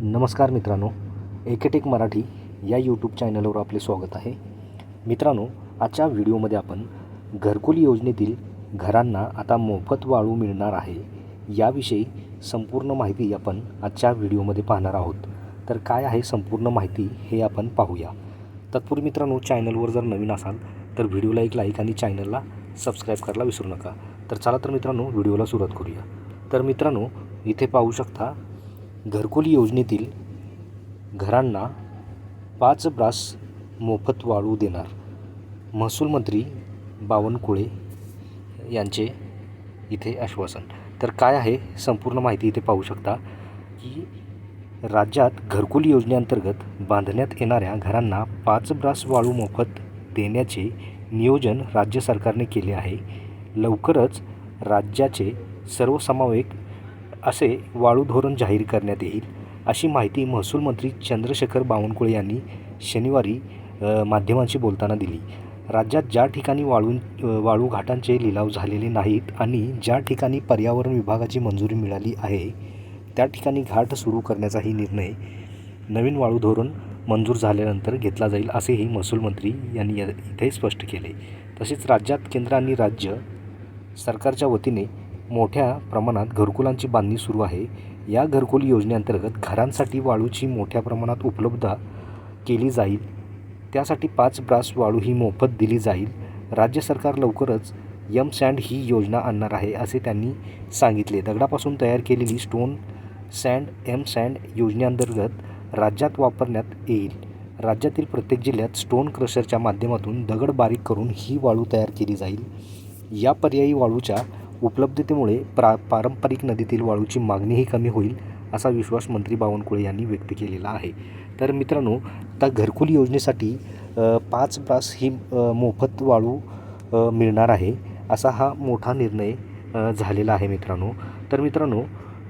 नमस्कार मित्रांनो एकेटेक मराठी या यूट्यूब चॅनलवर आपले स्वागत आहे. मित्रांनो आजच्या व्हिडिओमध्ये आपण घरकुल योजनेतील घरांना आता मोफत वाळू मिळणार आहे याविषयी संपूर्ण माहिती आपण आजच्या व्हिडिओमध्ये पाहणार आहोत. तर काय आहे संपूर्ण माहिती हे आपण पाहूया. तत्पूर्वी मित्रांनो चॅनलवर जर नवीन असाल तर व्हिडिओला एक लाईक आणि चॅनलला सबस्क्राईब करायला विसरू नका. तर चला तर मित्रांनो व्हिडिओला सुरुवात करूया. तर मित्रांनो इथे पाहू शकता घरकुल योजनेतील घरांना पाच ब्रास मोफत वाळू देणार. महसूल मंत्री बावनकुळे यांचे इथे आश्वासन. तर काय आहे संपूर्ण माहिती इथे पाहू शकता की राज्यात घरकुल योजनेअंतर्गत बांधण्यात येणाऱ्या घरांना पाच ब्रास वाळू मोफत देण्याचे नियोजन राज्य सरकारने केले आहे. लवकरच राज्याचे सर्वसमावेक असे वाळू धोरण जाहीर करण्यात येईल अशी माहिती महसूल मंत्री चंद्रशेखर बावनकुळे यांनी शनिवारी माध्यमांशी बोलताना दिली. राज्यात ज्या ठिकाणी वाळू वाळू घाटांचे लिलाव झालेले नाहीत आणि ज्या ठिकाणी पर्यावरण विभागाची मंजुरी मिळाली आहे त्या ठिकाणी घाट सुरू करण्याचाही निर्णय नवीन वाळू धोरण मंजूर झाल्यानंतर घेतला जाईल असेही महसूल मंत्री यांनी इथे स्पष्ट केले. तसेच राज्यात केंद्र आणि राज्य सरकारच्या वतीने मोठ्या प्रमाणात घरकुलांची बांधणी सुरू आहे. या घरकुल योजनेअंतर्गत घरांसाठी वाळूची मोठ्या प्रमाणात उपलब्ध केली जाईल. त्यासाठी पाच ब्रास वाळू ही मोफत दिली जाईल. राज्य सरकार लवकरच यम सँड ही योजना आणणार आहे असे त्यांनी सांगितले. दगडापासून तयार केलेली स्टोन सँड एम सँड योजनेअंतर्गत राज्यात वापरण्यात येईल. राज्यातील प्रत्येक जिल्ह्यात स्टोन क्रशरच्या माध्यमातून दगड बारीक करून ही वाळू तयार केली जाईल. या पर्यायी वाळूच्या उपलब्धतेमुळे प्रा पारंपरिक नदीतील वाळूची मागणीही कमी होईल असा विश्वास मंत्री बावनकुळे यांनी व्यक्त केलेला आहे. तर मित्रांनो आता घरकुल योजनेसाठी पाच ब्रास ही मोफत वाळू मिळणार आहे असा हा मोठा निर्णय झालेला आहे मित्रांनो. तर मित्रांनो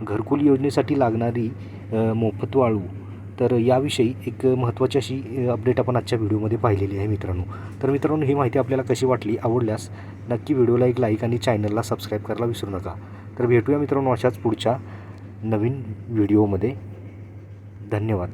घरकुल योजनेसाठी लागणारी मोफत वाळू तर याविषयी एक महत्त्वाची अशी अपडेट आपण आजच्या व्हिडिओमध्ये पाहिलेली आहे मित्रांनो. तर मित्रांनो ही माहिती आपल्याला कशी वाटली आवडल्यास नक्की व्हिडिओला एक लाईक आणि चॅनलला सबस्क्राईब करायला विसरू नका. तर भेटूया मित्रांनो अशाच पुढच्या नवीन व्हिडिओमध्ये. धन्यवाद.